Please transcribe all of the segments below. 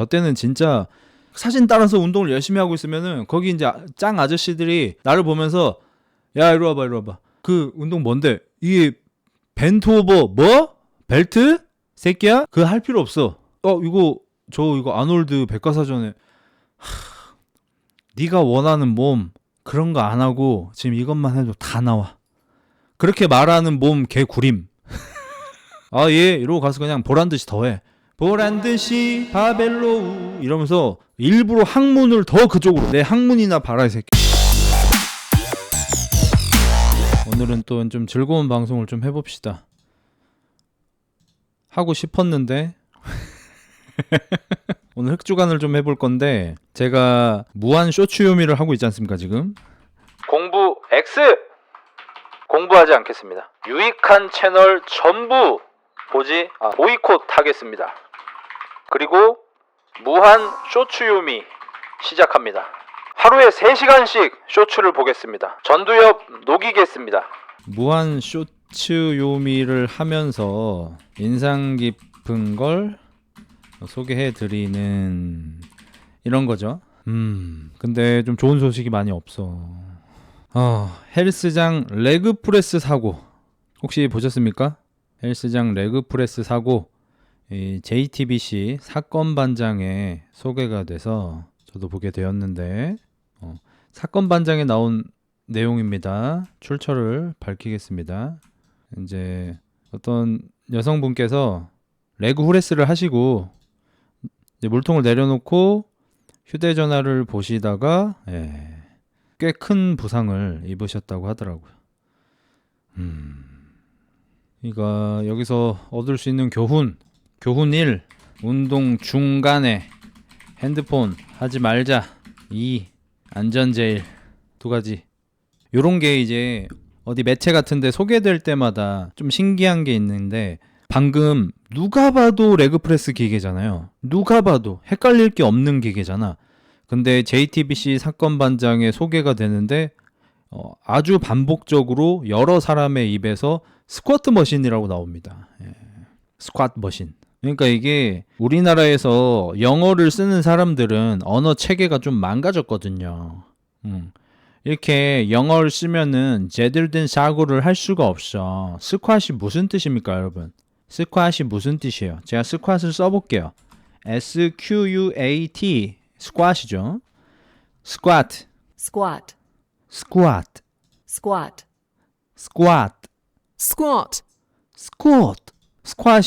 저 때는 진짜 사진 따라서 운동을 열심히 하고 있으면은 거기 이제 짱 아저씨들이 나를 보면서 야 이리 와봐 이리 와봐. 그 운동 뭔데? 이게 벤트 오버 뭐? 벨트? 새끼야? 그거 할 필요 없어. 어 이거 저 이거 아놀드 백과사전에. 하, 네가 원하는 몸 그런 거 안 하고 지금 이것만 해도 다 나와. 그렇게 말하는 몸 개구림. 아 예. 이러고 가서 그냥 보란 듯이 더해 보란 듯이 바벨로우 이러면서 일부러 학문을 더 그쪽으로 내 학문이나 봐라 이 새끼. 오늘은 또 좀 즐거운 방송을 좀 해봅시다. 하고 싶었는데 오늘 흑주간을 좀 해볼 건데 제가 무한 쇼츠 요미를 하고 있지 않습니까 지금? 공부 X! 공부하지 않겠습니다. 유익한 채널 전부 보지 아, 보이콧 하겠습니다 그리고 무한 쇼츠 요미 시작합니다 하루에 3시간씩 쇼츠를 보겠습니다 전두엽 녹이겠습니다 무한 쇼츠 요미를 하면서 인상 깊은 걸 소개해 드리는 이런 거죠. 음, 근데 좀 좋은 소식이 많이 없어. 어, 헬스장 레그 프레스 사고 혹시 보셨습니까? 헬스장 레그 프레스 사고 이 JTBC 사건 반장에 소개가 돼서 저도 보게 되었는데 어, 사건 반장에 나온 내용입니다. 출처를 밝히겠습니다. 이제 어떤 여성분께서 레그 후레스를 하시고 물통을 내려놓고 휴대전화를 보시다가 예, 꽤큰 부상을 입으셨다고 하더라고요. 음, 그러니까 여기서 얻을 수 있는 교훈, 교훈 1, 운동 중간에 핸드폰 하지 말자. 2, 안전 제일 두 가지. 요런 게 이제 어디 매체 같은데 소개될 때마다 좀 신기한 게 있는데 방금 누가 봐도 레그프레스 기계잖아요. 누가 봐도 헷갈릴 게 없는 기계잖아. 근데 JTBC 사건 반장에 소개가 되는데 어, 아주 반복적으로 여러 사람의 입에서 스쿼트 머신이라고 나옵니다. 예. 스쿼트 머신. 그러니까 이게 우리나라에서 영어를 쓰는 사람들은 언어 체계가 좀 망가졌거든요. 음. 이렇게 영어를 쓰면은 제대로 된 사고를 할 수가 없어. 스쿼트이 무슨 뜻입니까, 여러분? 스쿼트이 무슨 뜻이에요? 제가 스쿼트를 써볼게요. S Q U A T 스쿼트이죠. 스쿼트, 스쿼트, squat, 스쿼트, squat, 스쿼트. 스쿼트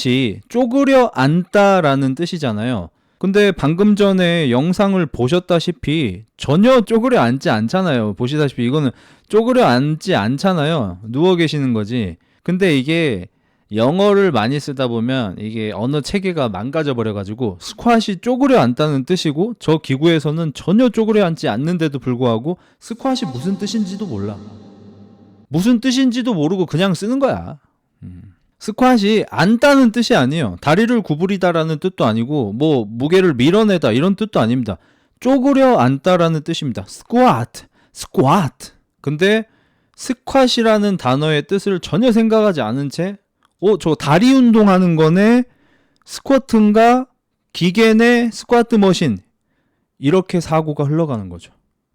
이 쪼그려 앉다라는 뜻이잖아요. 근데 방금 전에 영상을 보셨다시피 전혀 쪼그려 앉지 않잖아요. 보시다시피 이거는 쪼그려 앉지 않잖아요. 누워 계시는 거지. 근데 이게 영어를 많이 쓰다 보면 이게 언어 체계가 망가져 버려 가지고 스쿼시 쪼그려 앉다는 뜻이고 저 기구에서는 전혀 쪼그려 앉지 않는데도 불구하고 스쿼시 무슨 뜻인지도 몰라. 무슨 뜻인지도 모르고 그냥 쓰는 거야. 음. 스쿼시 앉다는 뜻이 아니에요. 다리를 구부리다라는 뜻도 아니고 뭐 무게를 밀어내다 이런 뜻도 아닙니다. 쪼그려 앉다라는 뜻입니다. 스쿼트, 스쿼트. 근데 스쿼시라는 단어의 뜻을 전혀 생각하지 않은 채 어, 저 다리 운동하는 거네. 스쿼트인가? 기계네? 스쿼트 머신. 이렇게 사고가 흘러가는 거죠.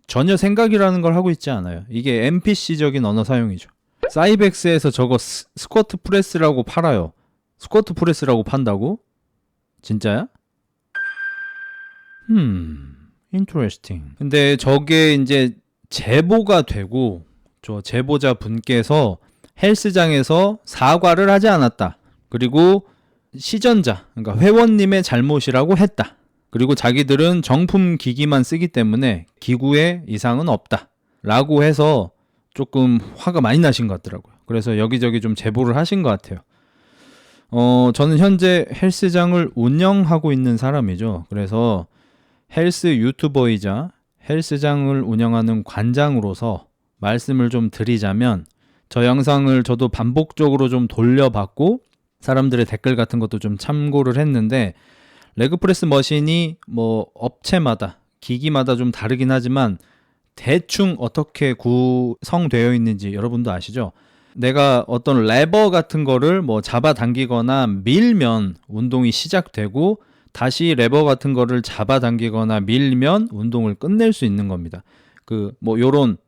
전혀 생각이라는 걸 하고 있지 않아요. 이게 NPC적인 언어 사용이죠. 사이벡스에서 저거 스, 스쿼트 프레스라고 팔아요. 스쿼트 프레스라고 판다고? 진짜야? 음, 인트레스팅. 근데 저게 이제 제보가 되고 저 제보자 분께서 헬스장에서 사과를 하지 않았다. 그리고 시전자, 그러니까 회원님의 잘못이라고 했다. 그리고 자기들은 정품 기기만 쓰기 때문에 기구에 이상은 없다. 라고 해서 조금 화가 많이 나신 것 같더라고요. 그래서 여기저기 좀 제보를 하신 것 같아요. 어, 저는 현재 헬스장을 운영하고 있는 사람이죠. 그래서 헬스 유튜버이자 헬스장을 운영하는 관장으로서 말씀을 좀 드리자면 저 영상을 저도 반복적으로 좀 돌려봤고 사람들의 댓글 같은 것도 좀 참고를 했는데 레그프레스 머신이 뭐 업체마다 기기마다 좀 다르긴 하지만 대충 어떻게 구성되어 있는지 여러분도 아시죠? 내가 어떤 레버 같은 거를 뭐 잡아당기거나 밀면 운동이 시작되고 다시 레버 같은 거를 잡아당기거나 밀면 운동을 끝낼 수 있는 겁니다. 그 뭐 요런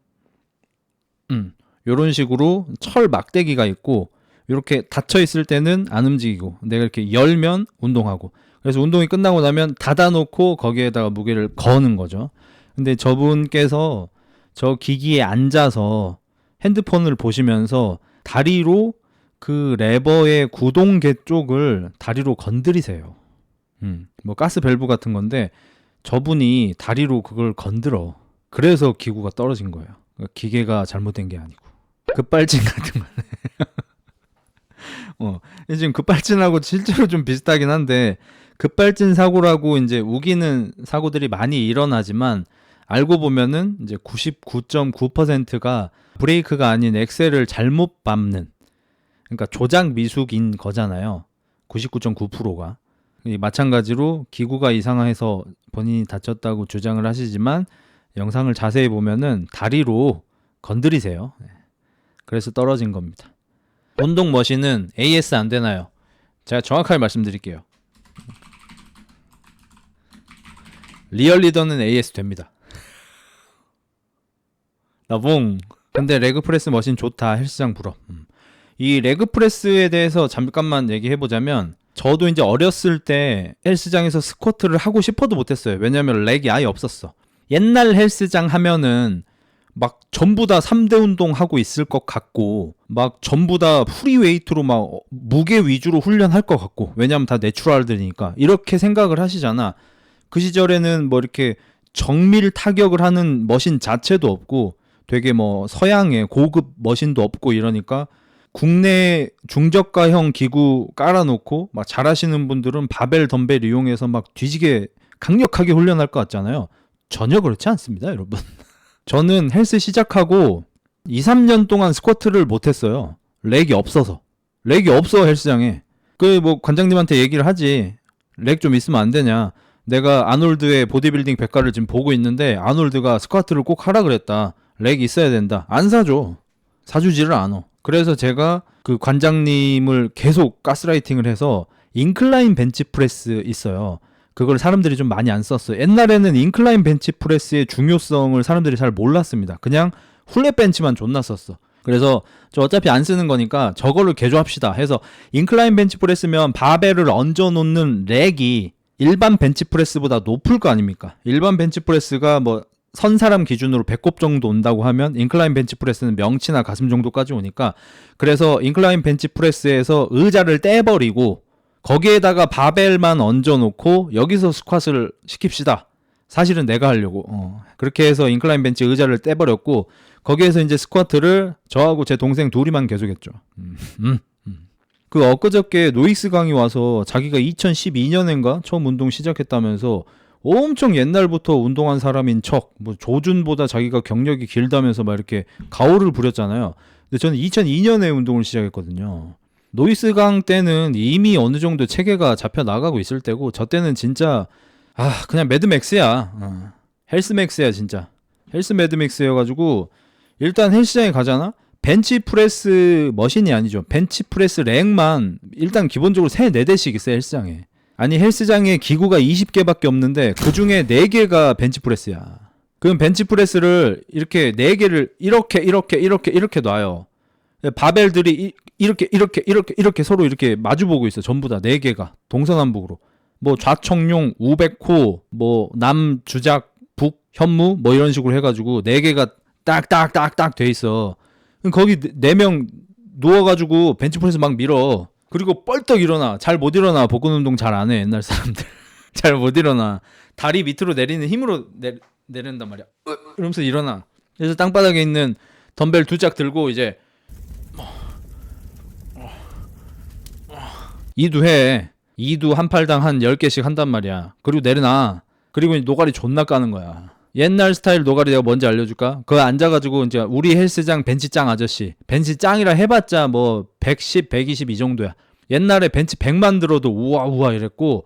음, 요런 식으로 철 막대기가 있고 이렇게 닫혀 있을 때는 안 움직이고 내가 이렇게 열면 운동하고 그래서 운동이 끝나고 나면 닫아놓고 거기에다가 무게를 거는 거죠. 근데 저분께서 저 기기에 앉아서 핸드폰을 보시면서 다리로 그 레버의 구동계 쪽을 다리로 건드리세요. 음, 뭐 가스 밸브 같은 건데 저분이 다리로 그걸 건드려. 그래서 기구가 떨어진 거예요. 그러니까 기계가 잘못된 게 아니고 급발진 같은 거네. 어, 지금 급발진하고 실제로 좀 비슷하긴 한데 급발진 사고라고 이제 우기는 사고들이 많이 일어나지만 알고 보면은 이제 99.9%가 브레이크가 아닌 엑셀을 잘못 밟는 그러니까 조작 미숙인 거잖아요. 99.9%가 마찬가지로 기구가 이상해서 본인이 다쳤다고 주장을 하시지만 영상을 자세히 보면은 다리로 건드리세요. 네. 그래서 떨어진 겁니다. 운동 머신은 AS 안 되나요? 제가 정확하게 말씀드릴게요. 리얼 리더는 AS 됩니다. 나봉. 근데 레그 프레스 머신 좋다. 헬스장 부럽. 음. 이 레그 프레스에 대해서 잠깐만 얘기해 보자면 저도 이제 어렸을 때 헬스장에서 스쿼트를 하고 싶어도 못했어요. 왜냐면 렉이 아예 없었어. 옛날 헬스장 하면은 막 전부 다 3대 운동 하고 있을 것 같고 막 전부 다 프리웨이트로 막 어, 무게 위주로 훈련할 것 같고 왜냐면 다 내추럴들이니까 이렇게 생각을 하시잖아. 그 시절에는 뭐 이렇게 정밀 타격을 하는 머신 자체도 없고 되게 뭐 서양의 고급 머신도 없고 이러니까 국내 중저가형 기구 깔아놓고 막 잘하시는 분들은 바벨 덤벨 이용해서 막 뒤지게 강력하게 훈련할 것 같잖아요. 전혀 그렇지 않습니다, 여러분. 저는 헬스 시작하고 2, 3년 동안 스쿼트를 못했어요. 렉이 없어서. 렉이 없어 헬스장에. 그 뭐 관장님한테 얘기를 하지. 렉 좀 있으면 안 되냐. 내가 아놀드의 보디빌딩 백과를 지금 보고 있는데 아놀드가 스쿼트를 꼭 하라 그랬다. 렉 있어야 된다. 안 사줘. 사주지를 않아. 그래서 제가 그 관장님을 계속 가스라이팅을 해서 인클라인 벤치 프레스 있어요. 그걸 사람들이 좀 많이 안 썼어요. 옛날에는 인클라인 벤치 프레스의 중요성을 사람들이 잘 몰랐습니다. 그냥 훌레 벤치만 존나 썼어. 그래서 저 어차피 안 쓰는 거니까 저거를 개조합시다 해서 인클라인 벤치 프레스면 바벨을 얹어 놓는 렉이 일반 벤치 프레스보다 높을 거 아닙니까? 일반 벤치 프레스가 뭐 선 사람 기준으로 배꼽 정도 온다고 하면 인클라인 벤치 프레스는 명치나 가슴 정도까지 오니까 그래서 인클라인 벤치 프레스에서 의자를 떼버리고 거기에다가 바벨만 얹어놓고 여기서 스쿼트를 시킵시다. 사실은 내가 하려고 어. 그렇게 해서 인클라인 벤치 의자를 떼버렸고 거기에서 이제 스쿼트를 저하고 제 동생 둘이만 계속했죠. 음, 음, 음. 그 엊그저께 노익스 강이 와서 자기가 2012년인가 처음 운동 시작했다면서 엄청 옛날부터 운동한 사람인 척, 뭐 조준보다 자기가 경력이 길다면서 막 이렇게 가오를 부렸잖아요. 근데 저는 2002년에 운동을 시작했거든요. 노이스강 때는 이미 어느 정도 체계가 잡혀 나가고 있을 때고 저 때는 진짜 아 그냥 매드맥스야 어. 헬스맥스야 진짜 헬스 매드맥스여가지고 일단 헬스장에 가잖아 벤치 프레스 머신이 아니죠 벤치 프레스 랭만 일단 기본적으로 3, 4대씩 있어 헬스장에 아니 헬스장에 기구가 20개밖에 없는데 그 중에 4개가 벤치 프레스야 그럼 벤치 프레스를 이렇게 4개를 이렇게 이렇게 이렇게 이렇게 놔요 바벨들이 이, 이렇게 이렇게 이렇게 이렇게 서로 이렇게 마주 보고 있어. 전부 다네 개가 동서남북으로. 뭐 좌청룡, 우백호, 뭐 남주작, 북 현무 뭐 이런 식으로 해 가지고 네 개가 딱딱딱딱 돼 있어. 그럼 거기 네명 누워 가지고 벤치프레스 막 밀어. 그리고 뻘떡 일어나. 잘 못 일어나. 복근 운동 잘 안 해. 옛날 사람들. 잘 못 일어나. 다리 밑으로 내리는 힘으로 내, 내린단 말이야. 으, 이러면서 일어나. 그래서 땅바닥에 있는 덤벨 두 짝 들고 이제 이두 해. 이두 한 팔당 한 10개씩 한단 말이야. 그리고 내려놔. 그리고 노가리 존나 까는 거야. 옛날 스타일 노가리 내가 뭔지 알려줄까? 그거 앉아가지고 이제 우리 헬스장 벤치짱 아저씨. 벤치짱이라 해봤자 뭐 110, 120 이 정도야. 옛날에 벤치 100만 들어도 우와 우와 이랬고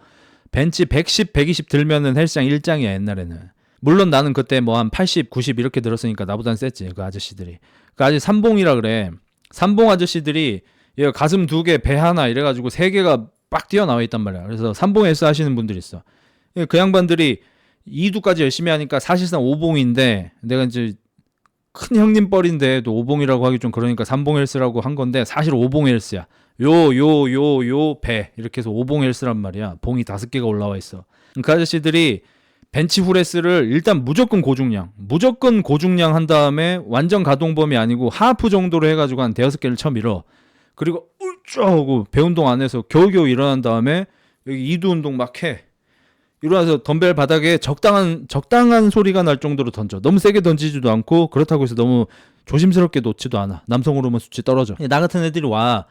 벤치 110, 120 들면은 헬스장 1장이야 옛날에는. 물론 나는 그때 뭐 한 80, 90 이렇게 들었으니까 나보단 셌지 그 아저씨들이. 그 아직 삼봉이라 그래. 삼봉 아저씨들이 얘 가슴 두 개, 배 하나 이래가지고 세 개가 빡 뛰어나와 있단 말이야. 그래서 삼봉 헬스 하시는 분들이 있어. 예, 그 양반들이 2두까지 열심히 하니까 사실상 오봉인데 내가 이제 큰 형님 뻘인데 또 오봉이라고 하기 좀 그러니까 삼봉 헬스라고 한 건데 사실 오봉 헬스야. 요 요 요 요 배 이렇게 해서 오봉 헬스란 말이야. 봉이 다섯 개가 올라와 있어. 그 아저씨들이 벤치 후레스를 일단 무조건 고중량, 무조건 고중량 한 다음에 완전 가동 범위 아니고 하프 정도로 해가지고 한 대여섯 개를 쳐 밀어. 그리고 울쫙 하고 배 운동 안 해서 겨우겨우 일어난 다음에 여기 이두 운동 막 해. 일어나서 덤벨 바닥에 적당한 적당한 소리가 날 정도로 던져. 너무 세게 던지지도 않고 그렇다고 해서 너무 조심스럽게 놓지도 않아. 남성 호르몬 수치 떨어져. 나 같은 애들이 와.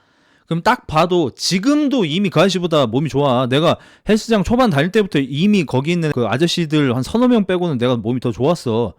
그럼 딱 봐도 지금도 이미 그 아저씨보다 몸이 좋아. 내가 헬스장 초반 다닐 때부터 이미 거기 있는 그 아저씨들 한 서너 명 빼고는 내가 몸이 더 좋았어.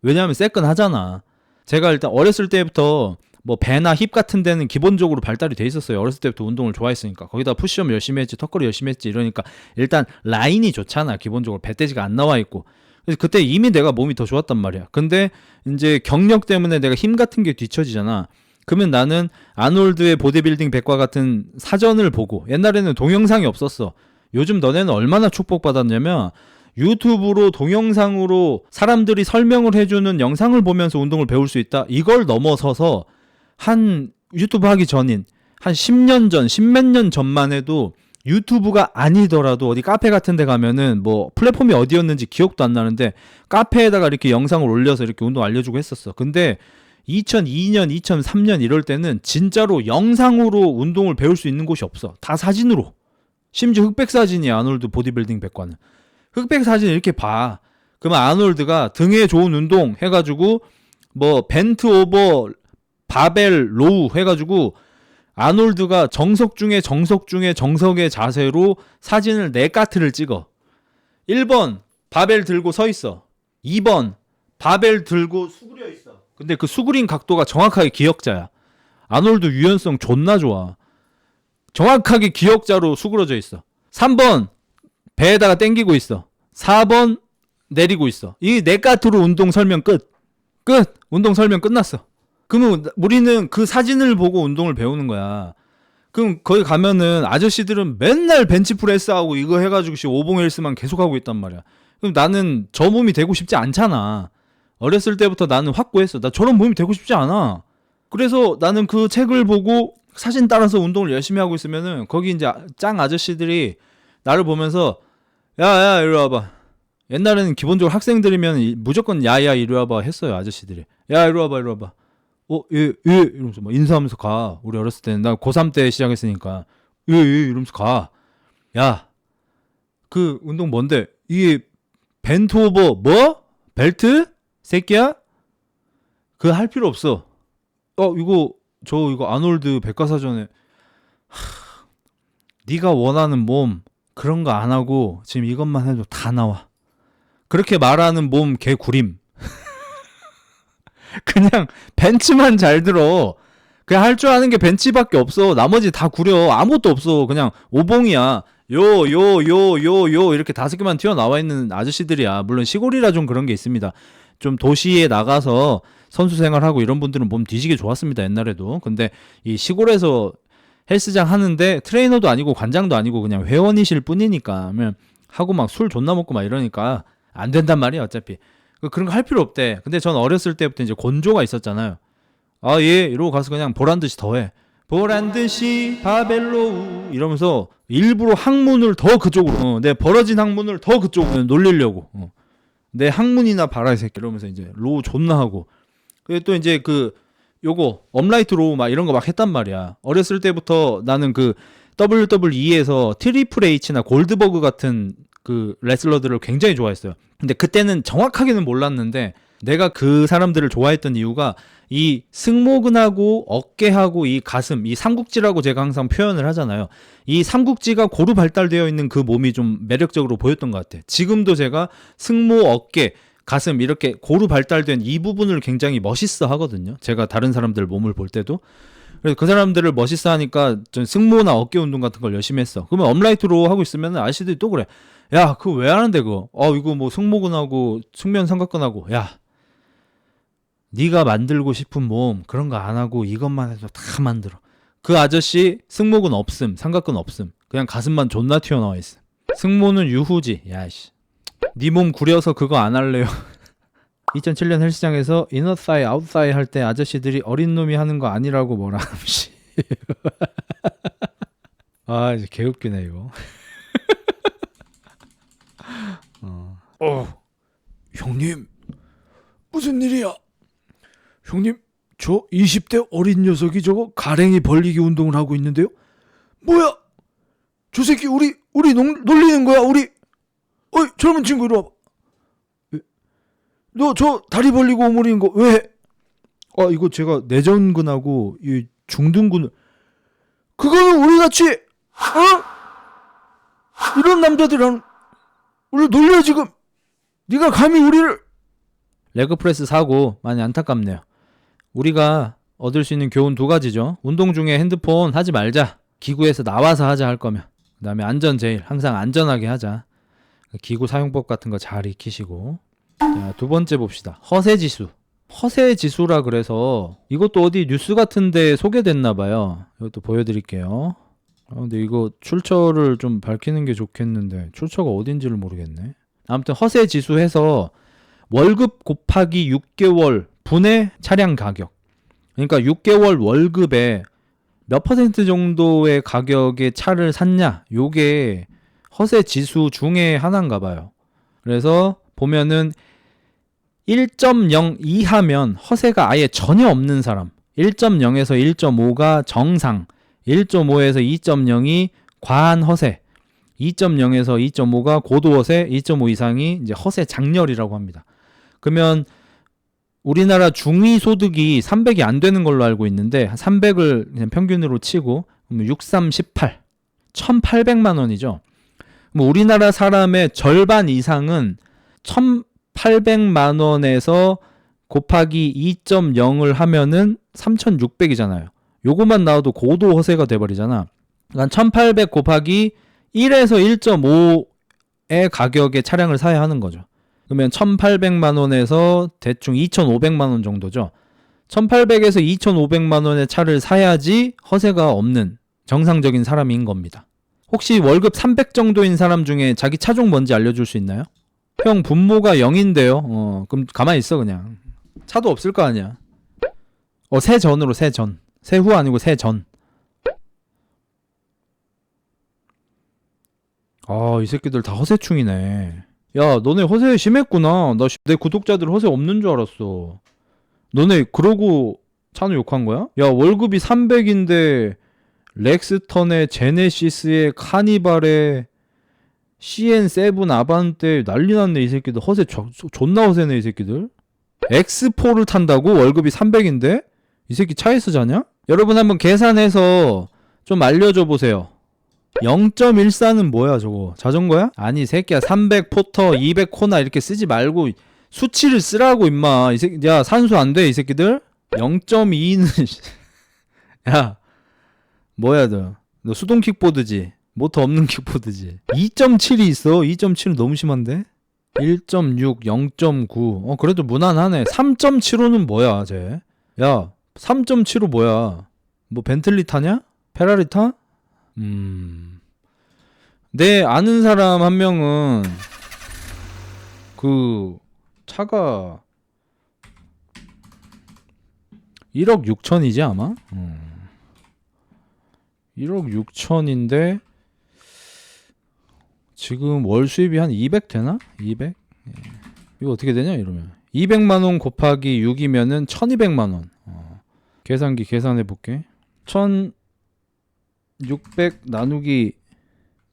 왜냐하면 새끈하잖아. 제가 일단 어렸을 때부터 뭐 배나 힙 같은 데는 기본적으로 발달이 돼 있었어요. 어렸을 때부터 운동을 좋아했으니까. 거기다 푸시업 열심히 했지, 턱걸이 열심히 했지 이러니까 일단 라인이 좋잖아. 기본적으로 배돼지가 안 나와 있고. 그래서 그때 이미 내가 몸이 더 좋았단 말이야. 근데 이제 경력 때문에 내가 힘 같은 게 뒤처지잖아. 그러면 나는 아놀드의 보디빌딩 백과 같은 사전을 보고 옛날에는 동영상이 없었어. 요즘 너네는 얼마나 축복받았냐면 유튜브로 동영상으로 사람들이 설명을 해주는 영상을 보면서 운동을 배울 수 있다. 이걸 넘어서서 한 유튜브 하기 전인 한 10년 전, 10몇 년 전만 해도 유튜브가 아니더라도 어디 카페 같은 데 가면은 뭐 플랫폼이 어디였는지 기억도 안 나는데 카페에다가 이렇게 영상을 올려서 이렇게 운동 알려주고 했었어. 근데 2002년, 2003년 이럴 때는 진짜로 영상으로 운동을 배울 수 있는 곳이 없어. 다 사진으로. 심지어 흑백 사진이야, 아놀드 보디빌딩 백과는. 흑백 사진 이렇게 봐. 그러면 아놀드가 등에 좋은 운동 해가지고 뭐 벤트 오버 바벨 로우 해가지고 아놀드가 정석 중에 정석 중에 정석의 자세로 사진을 네 까트를 찍어. 1번 바벨 들고 서 있어. 2번 바벨 들고 수그려 있어. 근데 그 수그린 각도가 정확하게 기역자야. 아놀드 유연성 존나 좋아. 정확하게 기역자로 수그러져 있어. 3번 배에다가 땡기고 있어. 4번 내리고 있어. 이네 까트로 운동 설명 끝. 끝. 운동 설명 끝났어. 그러면 우리는 그 사진을 보고 운동을 배우는 거야. 그럼 거기 가면은 아저씨들은 맨날 벤치프레스 하고 이거 해가지고 씨 오봉 헬스만 계속하고 있단 말이야. 그럼 나는 저 몸이 되고 싶지 않잖아. 어렸을 때부터 나는 확고했어. 나 저런 몸이 되고 싶지 않아. 그래서 나는 그 책을 보고 사진 따라서 운동을 열심히 하고 있으면은 거기 이제 짱 아저씨들이 나를 보면서 야야 이리 와봐. 옛날에는 기본적으로 학생들이면 이- 무조건 야야 이리 와봐 했어요 아저씨들이. 야 이리 와봐 이리 와봐. 어, 예, 예, 이러면서 막 인사하면서 가. 우리 어렸을 때는 나 고3 때 시작했으니까. 예, 예, 이러면서 가. 야, 그 운동 뭔데? 이게 벤트 오버 뭐? 벨트? 새끼야? 그거 할 필요 없어. 어, 이거 저 이거 아놀드 백과사전에 하, 네가 원하는 몸 그런 거 안 하고 지금 이것만 해도 다 나와. 그렇게 말하는 몸 개구림. 그냥 벤치만 잘 들어. 그냥 할 줄 아는 게 벤치밖에 없어. 나머지 다 구려. 아무것도 없어. 그냥 오봉이야. 요, 요, 요, 요, 요. 이렇게 다섯 개만 튀어나와 있는 아저씨들이야. 물론 시골이라 좀 그런 게 있습니다. 좀 도시에 나가서 선수 생활하고 이런 분들은 몸 뒤지게 좋았습니다. 옛날에도. 근데 이 시골에서 헬스장 하는데 트레이너도 아니고 관장도 아니고 그냥 회원이실 뿐이니까. 하면 하고 막 술 존나 먹고 막 이러니까 안 된단 말이야. 어차피. 그- 그런 거 할 필요 없대. 근데 전 어렸을 때부터 이제 곤조가 있었잖아요. 아, 예. 이러고 가서 그냥 보란 듯이 더 해. 보란 듯이 바벨로우 이러면서 일부러 항문을 더 그쪽으로 어, 내 벌어진 항문을 더 그쪽으로 놀리려고 어. 내 항문이나 봐라 이 새끼 이러면서 이제 로우 존나 하고 그리고 또 이제 그 요거 업라이트 로우 막 이런 거 막 했단 말이야 어렸을 때부터 나는 그 WWE에서 트리플 H나 골드버그 같은 그 레슬러들을 굉장히 좋아했어요 근데 그때는 정확하게는 몰랐는데 내가 그 사람들을 좋아했던 이유가 이 승모근하고 어깨하고 이 가슴, 이 삼국지라고 제가 항상 표현을 하잖아요. 이 삼국지가 고루 발달되어 있는 그 몸이 좀 매력적으로 보였던 것 같아요. 지금도 제가 승모, 어깨, 가슴 이렇게 고루 발달된 이 부분을 굉장히 멋있어 하거든요. 제가 다른 사람들 몸을 볼 때도. 그래서 그 사람들을 멋있어 하니까 전 승모나 어깨 운동 같은 걸 열심히 했어. 그러면 업라이트로 하고 있으면 아저씨들이 또 그래. 야, 그거 왜 하는데 그거? 어, 이거 뭐 승모근하고 측면 삼각근하고 야, 네가 만들고 싶은 몸 그런 거 안 하고 이것만 해도 다 만들어. 그 아저씨 승모근 없음, 삼각근 없음. 그냥 가슴만 존나 튀어나와 있음. 승모는 유후지. 야씨. 네 몸 구려서 그거 안 할래요. 2007년 헬스장에서 이너사이 아웃사이 할 때 아저씨들이 어린 놈이 하는 거 아니라고 뭐라 함시. 아 이제 개웃기네 이거. 어. 어, 형님 무슨 일이야? 형님 저 20대 어린 녀석이 저거 가랭이 벌리기 운동을 하고 있는데요. 뭐야? 저 새끼 우리 우리 농, 놀리는 거야 우리. 어이 젊은 친구 이리 와봐. 너 저 다리 벌리고 오므리는 거 왜? 아 이거 제가 내전근하고 이 중둔근 그거는 우리 같이 어? 이런 남자들이랑 우리 놀려 지금 네가 감히 우리를 레그프레스 사고 많이 안타깝네요. 우리가 얻을 수 있는 교훈 두 가지죠. 운동 중에 핸드폰 하지 말자. 기구에서 나와서 하자 할 거면. 그 다음에 안전 제일 항상 안전하게 하자. 기구 사용법 같은 거 잘 익히시고. 자, 두 번째 봅시다. 허세 지수. 허세 지수라 그래서 이것도 어디 뉴스 같은데 소개됐나 봐요. 이것도 보여드릴게요. 아, 근데 이거 출처를 좀 밝히는 게 좋겠는데 출처가 어딘지를 모르겠네. 아무튼 허세 지수 해서 월급 곱하기 6개월 분의 차량 가격. 그러니까 6개월 월급에 몇 퍼센트 정도의 가격의 차를 샀냐? 요게 허세 지수 중에 하나인가 봐요. 그래서 보면은 1.0 이하면 허세가 아예 전혀 없는 사람. 1.0에서 1.5가 정상. 1.5에서 2.0이 과한 허세. 2.0에서 2.5가 고도 허세, 2.5 이상이 이제 허세 장렬이라고 합니다. 그러면 우리나라 중위 소득이 300이 안 되는 걸로 알고 있는데 300을 그냥 평균으로 치고 그러면 6, 3, 18. 1,800만 원이죠. 뭐 우리나라 사람의 절반 이상은 1,800만 원에서 곱하기 2.0을 하면은 3,600이잖아요. 요것만 나와도 고도 허세가 돼 버리잖아. 그러니까 1,800 곱하기 1에서 1.5의 가격의 차량을 사야 하는 거죠. 그러면 1,800만 원에서 대충 2,500만 원 정도죠. 1,800에서 2,500만 원의 차를 사야지 허세가 없는 정상적인 사람인 겁니다. 혹시 월급 300 정도인 사람 중에 자기 차종 뭔지 알려줄 수 있나요? 형 분모가 0인데요. 어, 그럼 가만히 있어 그냥. 차도 없을 거 아니야. 어, 세전으로 세전. 세후 아니고 세전. 아, 이 새끼들 다 허세충이네. 야, 너네 허세 심했구나. 나 내 구독자들 허세 없는 줄 알았어. 너네 그러고 찬우 욕한 거야? 야, 월급이 300인데 렉스턴에 제네시스에 카니발에 CN7 아반떼 난리 났네 이 새끼들 허세 조, 존나 허세네 이 새끼들 X4를 탄다고 월급이 300인데 이 새끼 차에서 자냐? 여러분 한번 계산해서 좀 알려줘 보세요 0.14는 뭐야 저거 자전거야? 아니 새끼야 300 포터 200 코나 이렇게 쓰지 말고 수치를 쓰라고 임마 이 새끼 야 산수 안 돼 이 새끼들 0.2는 야 뭐야 너? 너 수동 킥보드지? 모터 없는 킥보드지? 2.7이 있어. 2.7은 너무 심한데? 1.6, 0.9. 어 그래도 무난하네. 3.75는 뭐야, 쟤? 야, 3.75 뭐야? 뭐 벤틀리 타냐? 페라리 타? 음. 내 아는 사람 한 명은 그 차가 1억 6천이지 아마? 음. 1억 6천인데 지금 월 수입이 한 200 되나? 200? 예. 이거 어떻게 되냐 이러면 200만 원 곱하기 6이면은 1200만 원. 어. 계산기 계산해 볼게. 1600 나누기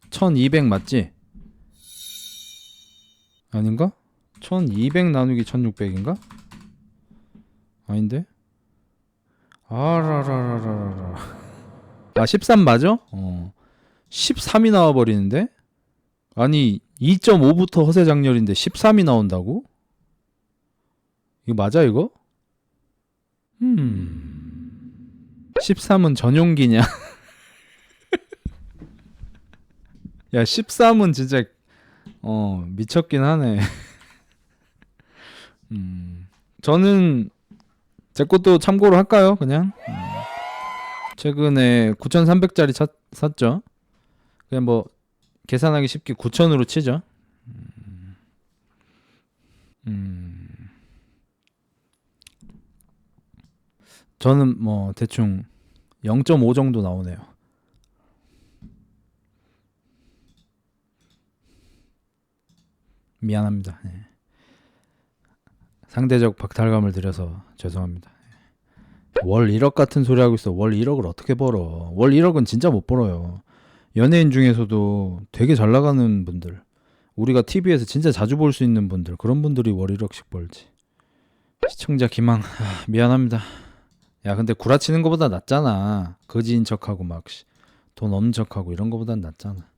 1200 맞지? 아닌가? 1200 나누기 1600인가? 아닌데? 아라라라라라. 아, 13 맞아? 어. 13이 나와 버리는데? 아니, 2.5부터 허세 장렬인데 13이 나온다고? 이거 맞아 이거? 음. 13은 전용기냐? 야, 13은 진짜 어, 미쳤긴 하네. 음. 저는 제 것도 참고로 할까요? 그냥. 음. 최근에 9,300짜리 샀, 샀죠. 그냥 뭐 계산하기 쉽게 9,000으로 치죠. 음. 음. 저는 뭐 대충 0.5 정도 나오네요. 미안합니다. 예. 상대적 박탈감을 드려서 죄송합니다. 예. 월 1억 같은 소리 하고 있어. 월 1억을 어떻게 벌어? 월 1억은 진짜 못 벌어요. 연예인 중에서도 되게 잘 나가는 분들, 우리가 TV에서 진짜 자주 볼 수 있는 분들, 그런 분들이 월 1억씩 벌지. 시청자 기망, 아, 미안합니다. 야, 근데 구라치는 것보다 낫잖아. 거지인 척하고 막 돈 없는 척하고 이런 것보다 낫잖아.